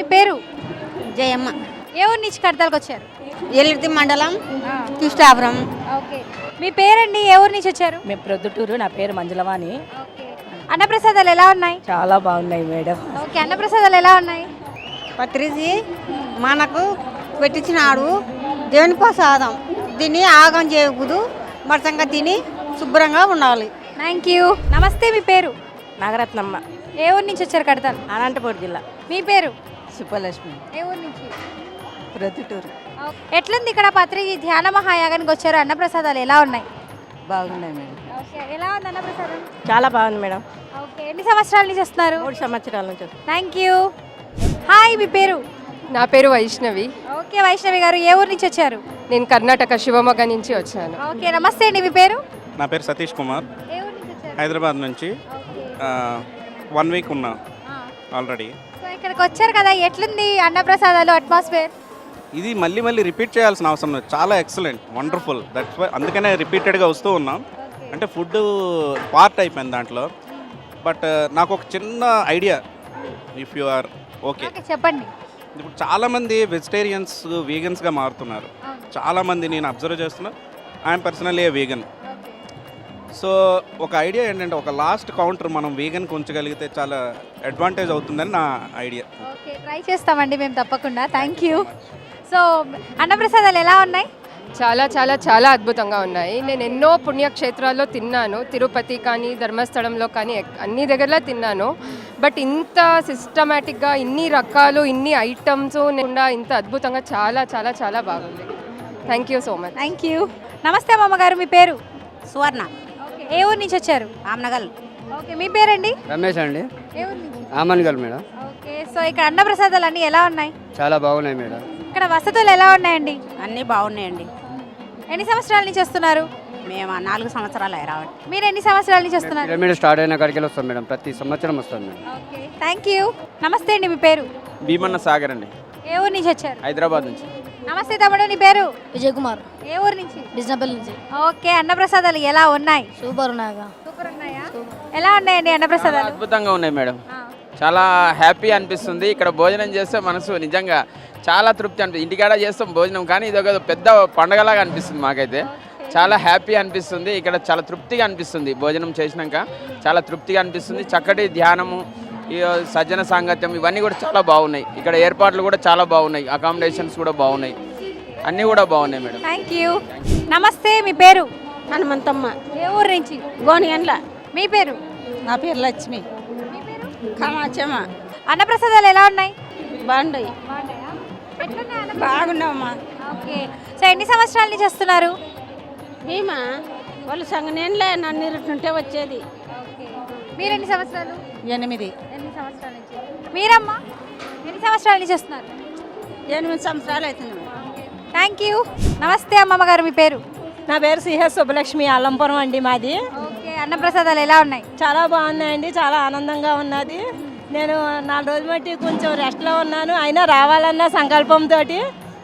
మీ పేరు? జయమ్మ. ఏ ఊరి నుంచి కడతాలకు వచ్చారు? ఎల్లుర్తి మండలం కృష్ణాపురం. ఓకే. మీ పేరండి? ఏ ఊరి నుంచి వచ్చారు? మేము ప్రొద్దుటూరు నా పేరు మంజులవాణి. ఓకే. అన్నప్రసాదాలు ఎలా ఉన్నాయి? చాలా బాగున్నాయి మేడం. ఓకే అన్నప్రసాదాలు ఎలా ఉన్నాయి? పత్రిజీ మనకు పెట్టించినాడు దేవుని ప్రసాదం. దీన్ని ఆగం చేయకూడదు. మరసంగా తిని శుభ్రంగా ఉండాలి. థ్యాంక్ యూ నమస్తే మీ పేరు? నాగరత్నమ్మ. ఏ ఊరి నుంచి వచ్చారు కడతారు అనంతపురం జిల్లా. మీ పేరు? సుబ్బలక్ష్మి. ఏ ఊరి నుంచి? ప్రొద్దుటూరు. ఓకే. ఎట్లుంది ఇక్కడ పత్రిక ధ్యాన మహాయాగానికి వచ్చారు అన్నప్రసాదాలు ఎలా ఉన్నాయి? బాగున్నాయి మేడం. ఓకే. ఎలా ఉంది అన్నప్రసాదం? చాలా బాగుంది మేడం. ఓకే. ఎన్ని సంవత్సరాల నుంచి వస్తున్నారు? మూడు సంవత్సరాల నుంచి. Thank you. హాయ్ మీ పేరు? నా పేరు వైష్ణవి. ఓకే వైష్ణవి గారు ఏ ఊరు నుంచి వచ్చారు? నేను కర్ణాటక శివమొగ్గ నుంచి వచ్చాను. ఓకే నమస్తే అండి మీ పేరు? నా పేరు సతీష్ కుమార్. ఏ ఊరు నుంచి వచ్చారు? హైదరాబాద్ నుంచి. వన్ వీక్ ఉన్నా ఆ. ఆల్రెడీ. ఇక్కడికి వచ్చారు కదా ఎట్లుంది అన్నప్రసాదాలు అట్మాస్ఫియర్ ఇది మళ్ళీ మళ్ళీ రిపీట్ చేయాల్సిన అవసరం లేదు. చాలా ఎక్సలెంట్ వండర్ఫుల్ దట్స్ వై అందుకనే రిపీటెడ్గా వస్తూ ఉన్నాం. అంటే ఫుడ్ పార్ట్ అయిపోయింది దాంట్లో. బట్ నాకు ఒక చిన్న idea if you are okay okay చెప్పండి. ఇప్పుడు చాలామంది వెజిటేరియన్స్ వీగన్స్గా మారుతున్నారు. చాలామంది నేను అబ్జర్వ్ చేస్తున్నా. I'm personally a vegan so ఒక ఐడియా ఏంటంటే ఒక లాస్ట్ కౌంటర్ మనం వీగన్కి ఉంచగలిగితే చాలా అడ్వాంటేజ్ అవుతుందని నా ఐడియా. ఓకే ట్రై చేస్తామండి మేము తప్పకుండా. థ్యాంక్ యూ సో అన్నప్రసాదాలు ఎలా ఉన్నాయి? చాలా చాలా చాలా అద్భుతంగా ఉన్నాయి. నేను ఎన్నో పుణ్యక్షేత్రాల్లో తిన్నాను. తిరుపతి కానీ ధర్మస్థలంలో కానీ అన్ని దగ్గరలో తిన్నాను. బట్ ఇంత సిస్టమేటిక్గా ఇన్ని రకాలు ఇన్ని ఐటమ్స్ నిండా ఇంత అద్భుతంగా చాలా చాలా చాలా బాగుంది. Thank you so much thank you నమస్తే అమ్మగారు మీ పేరు? సువర్ణ. ఏ ఊరు నుంచి వచ్చారు? ఆమ్నగల్ ఓకే మీ పేరండి? రమేష్ అండి. ఏ ఊరు నుంచి? ఆమన్గల్ మేడం. ఓకే సో ఇక్కడ అన్నప్రసాదాలు అన్నీ ఎలా ఉన్నాయి? చాలా బాగున్నాయి మేడం. ఇక్కడ వసతులు ఎలా ఉన్నాయండి? అన్నీ బాగున్నాయండి. ఎన్ని సంవత్సరాల నుంచి వస్తున్నారు? మేము నాలుగు సంవత్సరాలు రావడం మీరు ఎన్ని సంవత్సరాల నుంచి వస్తున్నారు? పిరమిడ్ స్టార్ట్ అయిన కాడికి వస్తాం మేడం. ప్రతి సంవత్సరం వస్తాం మేడం. Okay thank you. నమస్తే అండి మీ పేరు? భీమన్న సాగర్ అండి. ఏ ఊరు నుంచి వచ్చారు? హైదరాబాద్ నుంచి. నమస్తే తమ్ముడు నీ పేరు? విజయ్ కుమార్ ఏ ఊరు నుంచి? డిజనబుల్ నుంచి. ఓకే అన్నప్రసాదాలు ఎలా ఉన్నాయి? సూపర్ ఉన్నాయిగా సూపర్ ఉన్నాయా? ఎలా ఉన్నాయండి అన్నప్రసాదాలు? అద్భుతంగా ఉన్నాయి మేడం. చాలా హ్యాపీ అనిపిస్తుంది. ఇక్కడ భోజనం చేస్తే మనసు నిజంగా చాలా తృప్తి అనిపిస్తుంది ఇంటికాడ చేస్తాం భోజనం కానీ ఇది ఒక పెద్ద పండగలాగా అనిపిస్తుంది మాకైతే. చాలా హ్యాపీ అనిపిస్తుంది. ఇక్కడ చాలా తృప్తిగా అనిపిస్తుంది భోజనం చేసినాక. చాలా తృప్తిగా అనిపిస్తుంది. చక్కటి ధ్యానము సజ్జన సాంగత్యం ఇవన్నీ కూడా చాలా బాగున్నాయి. ఇక్కడ ఏర్పాట్లు కూడా చాలా బాగున్నాయి. అకామిడేషన్స్ కూడా బాగున్నాయి. అన్నీ కూడా బాగున్నాయి మేడం. థ్యాంక్ యూ నమస్తే మీ పేరు? హనుమంతమ్మ. ఏ ఊరు నుంచి? గోనిగండ్ల మీ పేరు? నా పేరు లక్ష్మి. కామాచమ్మ అన్నప్రసాదాలు ఎలా ఉన్నాయి? బాగుండయి బాగున్నాయా? బాగున్నామమ్మా ఓకే. సో ఎన్ని సంవత్సరాల నుంచి వస్తున్నారు? భీమా. వాళ్ళు సంగనేళ్ళే నన్ను ఇరుట్టుంటే వచ్చేది. ఓకే. మీరు ఎన్ని సంవత్సరాలు? ఎనిమిది. సంవత్సరాల నుంచి. మీరమ్మా ఎన్ని సంవత్సరాల నుంచి వస్తున్నారు? ఎనిమిది సంవత్సరాలు అవుతుంది థ్యాంక్ యూ నమస్తే అమ్మమ్మ గారు మీ పేరు? నా పేరు సిహెచ్ సుబ్బలక్ష్మి అల్లంపురం అండి మాది. ఓకే అన్నప్రసాదాలు ఎలా ఉన్నాయి? చాలా బాగున్నాయండి చాలా ఆనందంగా ఉన్నది. నేను నాలుగు రోజులు బట్టి కొంచెం రెస్ట్లో ఉన్నాను. అయినా రావాలన్న సంకల్పంతో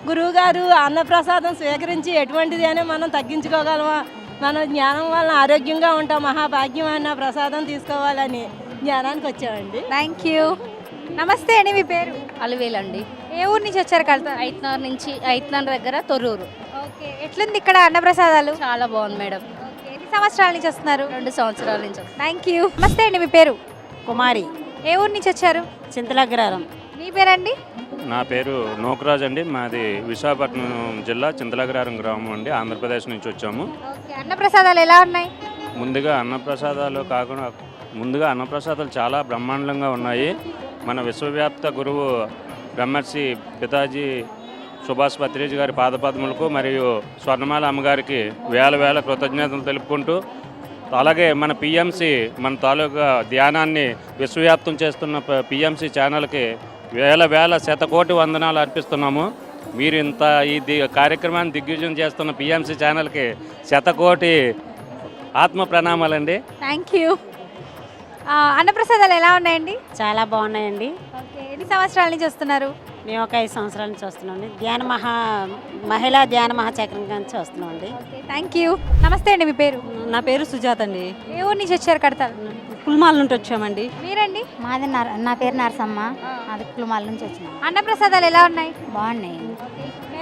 గురువుగారు అన్నప్రసాదం స్వీకరించి ఎటువంటిది అని మనం తగ్గించుకోగలమా? మన జ్ఞానం వల్ల ఆరోగ్యంగా ఉంటాం మహాభాగ్యం అన్న ప్రసాదం తీసుకోవాలని. జ్ఞానానికి వచ్చామండి. థ్యాంక్ యూ నమస్తే అండి మీ పేరు? అలివేలండి. ఏ ఊరు నుంచి వచ్చారు కలుతా? ఐత్నార్ నుంచి ఐత్నార్ దగ్గర తొర్రూరు. ఓకే ఎట్లుంది ఇక్కడ అన్నప్రసాదాలు? చాలా బాగుంది మేడం. ఎన్ని సంవత్సరాల నుంచి వస్తున్నారు? రెండు సంవత్సరాల నుంచి. థ్యాంక్ యూ నమస్తే అండి మీ పేరు? కుమారి. ఏ ఊరు నుంచి వచ్చారు? చింతలగ్రహారం మీ పేరండి? నా పేరు నోకరాజ్ అండి. మాది విశాఖపట్నం జిల్లా చింతలగ్రహారం గ్రామం అండి. ఆంధ్రప్రదేశ్ నుంచి వచ్చాము. ఓకే అన్నప్రసాదాలు ఎలా ఉన్నాయి? ముందుగా అన్నప్రసాదాలు కాకుండా ముందుగా అన్నప్రసాదాలు చాలా బ్రహ్మాండంగా ఉన్నాయి. మన విశ్వవ్యాప్త గురువు బ్రహ్మర్షి పితాజీ సుభాష్ పత్రిజ్ గారి పాదపద్మలకు మరియు స్వర్ణమాల అమ్మగారికి వేల వేల కృతజ్ఞతలు తెలుపుకుంటూ అలాగే మన పిఎంసి మన తాలూకా ధ్యానాన్ని విశ్వవ్యాప్తం చేస్తున్న పిఎంసి ఛానల్కి వేల వేల శతకోటి వందనాలు అర్పిస్తున్నాము. మీరు ఇంత ఈ ది కార్యక్రమాన్ని దిగ్విజయం చేస్తున్న పిఎంసి ఛానల్కి శతకోటి ఆత్మ ప్రణామాలండి. థ్యాంక్ యూ అన్నప్రసాదాలు ఎలా ఉన్నాయండి? చాలా బాగున్నాయండి. ఓకే ఎన్ని సంవత్సరాల నుంచి వస్తున్నారు? మేము ఒక ఐదు సంవత్సరాల నుంచి వస్తున్నామండి. ధ్యాన మహా మహిళా ధ్యాన మహాచక్రం నుంచి వస్తున్నామండి. ఓకే థ్యాంక్ యూ నమస్తే అండి మీ పేరు? నా పేరు సుజాత అండి. ఏ ఊరు నుంచి వచ్చారు కడతారు? పుల్మాల నుండి వచ్చామండి. మీరండి? మాది నర- నా పేరు నరసమ్మ. మాది కులమాల నుంచి వచ్చినాం. అన్నప్రసాదాలు ఎలా ఉన్నాయి? బాగున్నాయి.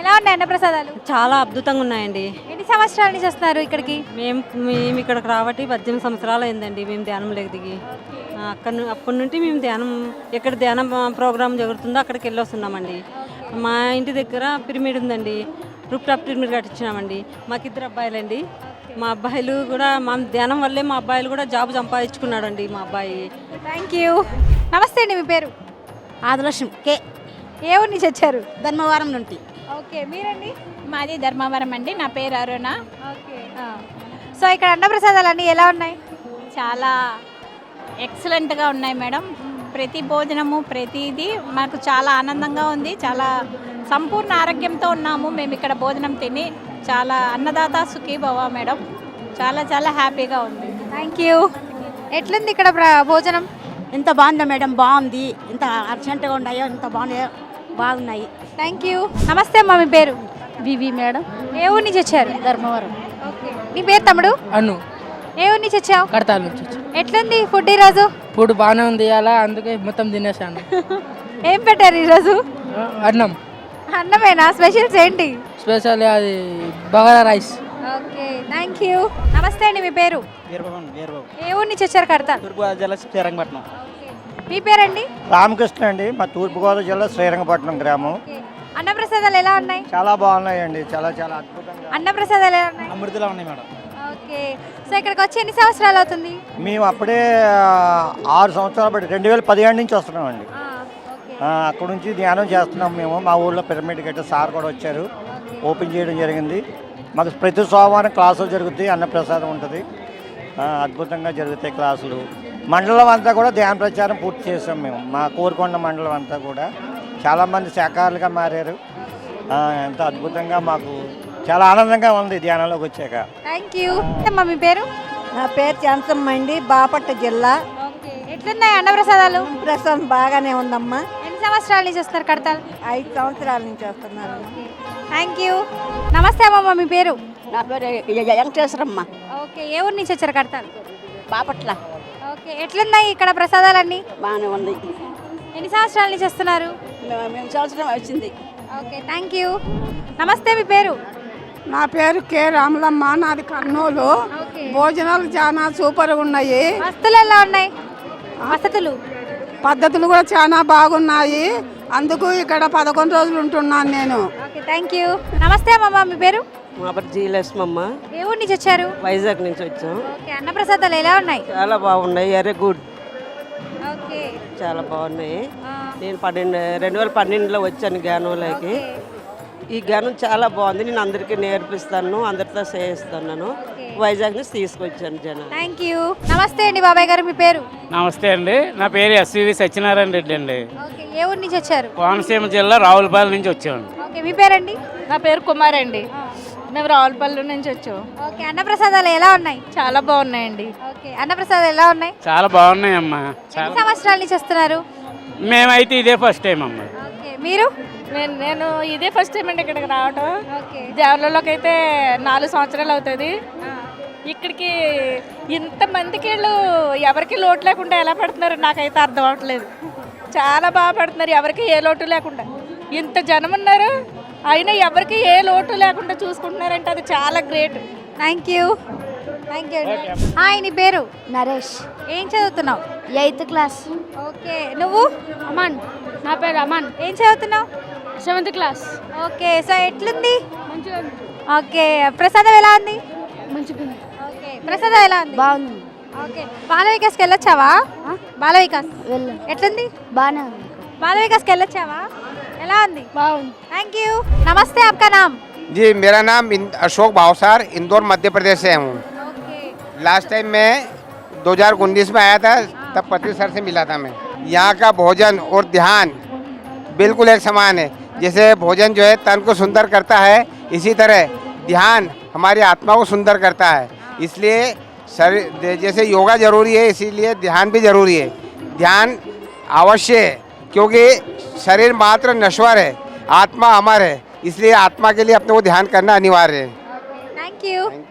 ఎలా ఉన్నాయి అన్నప్రసాదాలు? చాలా అద్భుతంగా ఉన్నాయండి. ఎన్ని సంవత్సరాల నుంచి వస్తున్నారు ఇక్కడికి? మేము మేము ఇక్కడికి రాబట్టి పద్దెనిమిది సంవత్సరాలు అయిందండి మేము ధ్యానంలోకి దిగి ఆ, అక్కడ అప్పటి నుండి మేము ధ్యానం ఎక్కడ ధ్యానం ప్రోగ్రామ్ జరుగుతుందో అక్కడికి వెళ్ళి వస్తున్నామండి మా ఇంటి దగ్గర పిరమిడ్ ఉందండి. రూప్ టాప్ పిరమిడ్ కట్టించినామండి. మాకు ఇద్దరు అబ్బాయిలండి. మా అబ్బాయిలు కూడా మా ధ్యానం వల్లే మా అబ్బాయిలు కూడా జాబ్ సంపాదించుకున్నాడండి మా అబ్బాయి. థ్యాంక్ యూ నమస్తే అండి మీ పేరు? ఆదిలక్ష్మి కే. ఏ ఊరి నుంచి వచ్చారు? ధర్మవరం నుండి. ఓకే మీరండి? మాది ధర్మవరం అండి నా పేరు అరుణ. ఓకే. సో ఇక్కడ అన్నప్రసాదాలు అన్నీ ఎలా ఉన్నాయి? చాలా ఎక్సలెంట్గా ఉన్నాయి మేడం. ప్రతి భోజనము ప్రతిదీ మాకు చాలా ఆనందంగా ఉంది. చాలా సంపూర్ణ ఆరోగ్యంతో ఉన్నాము. మేము ఇక్కడ భోజనం తిని చాలా అన్నదాత సుఖీభవ మేడం. చాలా చాలా హ్యాపీగా ఉంది. థ్యాంక్ యూ ఎట్లుంది ఇక్కడ ప్ర- భోజనం? ఎంత బాగుందా మేడం బాగుంది. ఎంత అర్జెంటుగా ఉన్నాయో ఎంత బాగున్నాయో. బాగున్నాయి. థ్యాంక్ యూ నమస్తే అమ్మా మీ పేరు? వివి మేడం. ఏ ఊరి నుంచి వచ్చారు? ధర్మవరం. ఓకే నీ పేరు తమ్ముడు? అను. ఏ ఊరి నుంచి వచ్చావు? కడతాల నుంచి వచ్చి. ఎట్లుంది ఫుడ్ ఈరోజు? ఫుడ్ బాగానే ఉంది అలా అందుకే మొత్తం తినేసాను. ఏం పెట్టారు ఈరోజు? అన్నం. అన్నమేనా? స్పెషల్స్ ఏంటి? స్పెషల్ అది bagara rice. Okay thank you. నమస్తే అండి మీ పేరు? వీరబాబు వీరబాబు ఏ ఊరి నుంచి వచ్చారు కడతారు తూర్పుగోదావరి జిల్లా శ్రీరంగపట్నం. మీ పేరండి? రామకృష్ణ అండి. మా తూర్పుగోదావరి జిల్లా శ్రీరంగపట్నం గ్రామం. అన్నప్రసాదాలు ఎలా ఉన్నాయి? చాలా బాగున్నాయండి. చాలా చాలా అద్భుతంగా. అన్నప్రసాదాలు ఎలా ఉన్నాయి? అమృతలా ఉన్నాయి మేడం. ఓకే. సో ఇక్కడికి వచ్చి ఎన్ని సంవత్సరాలు అవుతుంది? మేము అప్పుడే ఆరు సంవత్సరాలు బట్టి రెండు వేల పదిహేడు నుంచి వస్తున్నామండి. ఆ, ఓకే. ఆ, అక్కడ నుంచి ధ్యానం చేస్తున్నాం మేము. మా ఊళ్ళో పిరమిడ్ గట్ట సార్ కూడా వచ్చారు. ఓపెన్ చేయడం జరిగింది. మాకు ప్రతి సోమవారం క్లాసులు జరుగుతాయి అన్నప్రసాదం ఉంటుంది. అద్భుతంగా జరుగుతాయి క్లాసులు. మండలం అంతా కూడా ధ్యాన ప్రచారం పూర్తి చేసాం మేము. మా కోరుకొండ మండలం అంతా కూడా. చాలామంది శాఖాలుగా మారారు. ఎంత అద్భుతంగా మాకు చాలా ఆనందంగా ఉంది ధ్యానంలోకి వచ్చాక. థ్యాంక్ యూ అమ్మా మీ పేరు? నా పేరు చాంతమ్మ అండి బాపట్ల జిల్లా. ఎట్లున్నాయి అన్నప్రసాదాలు? ప్రస్తుతం బాగానే ఉందమ్మా. ఎన్ని సంవత్సరాల నుంచి వస్తారు కడతారు ఐదు సంవత్సరాల నుంచి వస్తున్నారు. థ్యాంక్ యూ నమస్తే అమ్మమ్మ మీ పేరు? నా పేరు వెంకటేశ్వరమ్మ. ఓకే. ఏ ఊరి నుంచి వచ్చారు కడతారు బాపట్ల. ఓకే ఎట్లున్నాయి ఇక్కడ ప్రసాదాలన్నీ? బాగానే ఉంది. ఎన్ని సంవత్సరాల నుంచి వస్తున్నారు? మేము సంవత్సరం వచ్చింది. ఓకే థ్యాంక్ యూ నమస్తే మీ పేరు? నా పేరు కె రాములమ్మ నాది కర్నూలు. భోజనాలు చాలా సూపర్గా ఉన్నాయి. వస్తువులు ఎలా ఉన్నాయి? వసతులు? పద్ధతులు కూడా చాలా బాగున్నాయి. అందుకు ఇక్కడ పదకొండు రోజులు ఉంటున్నాను నేను. ఓకే థ్యాంక్ యూ నమస్తే అమ్మమ్మ మీ పేరు? మా పేరు జీలక్ష్మమ్మ ఏ ఊరి నుంచి వచ్చారు? వైజాగ్ నుంచి వచ్చాం. ఓకే అన్నప్రసాదాలు ఎలా ఉన్నాయి? చాలా బాగున్నాయి. Very good okay. చాలా బాగున్నాయి. ఆ, నేను పన్నెండు రెండు వేల పన్నెండులో వచ్చాను జ్ఞానంలోకి ఓకే. ఈ జ్ఞానం చాలా బాగుంది. నేను అందరికీ నేర్పిస్తాను అందరితో చేయిస్తున్నాను వైజాగ్ నుంచి తీసుకొచ్చాను జనం థ్యాంక్ యూ నమస్తే అండి బాబాయ్ గారు మీ పేరు? నమస్తే అండి. నా పేరు ఎస్వివి సత్యనారాయణ రెడ్డి అండి. ఓకే ఏ ఊరి నుంచి వచ్చారు? కోనసీమ జిల్లా రావులపాలెం నుంచి వచ్చామండి ఓకే మీ పేరండి? నా పేరు కుమార్ అండి. మేము రావులపల్లి నుంచి వచ్చాం. ఓకే అన్నప్రసాదాలు ఎలా ఉన్నాయి? చాలా బాగున్నాయండి. ఓకే అన్నప్రసాదాలు ఎలా ఉన్నాయి? చాలా బాగున్నాయమ్మా. ఎన్ని సంవత్సరాల నుంచి వస్తున్నారు? మేమైతే ఇదే ఫస్ట్ టైం అమ్మా. ఓకే మీరు? నేను నేను ఇదే ఫస్ట్ టైం అండి ఇక్కడికి రావటం. ఓకే. దేవరలోకి అయితే నాలుగు సంవత్సరాలు అవుతుంది. ఇక్కడికి ఇంతమందికి వీళ్ళు ఎవరికి లోటు లేకుండా ఎలా పెడుతున్నారు నాకైతే అర్థం అవ్వట్లేదు చాలా బాగా పెడుతున్నారు. ఎవరికి ఏ లోటు లేకుండా. ఇంత జనం ఉన్నారు. అయినా ఎవరికి ఏ లోటు లేకుండా చూసుకుంటున్నారంటే అది చాలా great. Thank you thank you hi నీ పేరు? నరేష్. ఏం చదువుతున్నావు? ఎయిత్ క్లాస్ ఓకే నువ్వు? అమన్. నా పేరు అమన్. ఏం చదువుతున్నావు? సెవెంత్ క్లాస్ ఓకే సో ఎట్లుంది? మంచిగా ఓకే ప్రసాదం ఎలా ఉంది? మంచిగా ఓకే ప్రసాదం ఎలా ఉంది? బాగుంది. ఓకే బాల వికాస్కి వెళ్ళొచ్చావా? బాల వికాస్ వెళ్ళు. ఎట్లుంది? బాగానే ఉంది. బాల వికాస్కి వెళ్ళొచ్చావా? ఎలా ఉంది బాగుంది థ్యాంక్ యూ నమస్తే आपका नाम जी मेरा नाम इन- अशोक भावसार इंदौर मध्य प्रदेश से हूँ ओके लास्ट टाइम मैं 2019 में आया था तब पति सर से मिला था मैं यहाँ का भोजन और ध्यान बिल्कुल एक समान है जैसे भोजन जो है तन को सुंदर करता है इसी तरह ध्यान हमारी आत्मा को सुंदर करता है इसलिए शरीर जैसे योगा जरूरी है इसीलिए ध्यान भी जरूरी है ध्यान अवश्य है क्योंकि शरीर मात्र नश्वर है आत्मा अमर है इसलिए आत्मा के लिए अपने को ध्यान करना अनिवार्य है। Thank you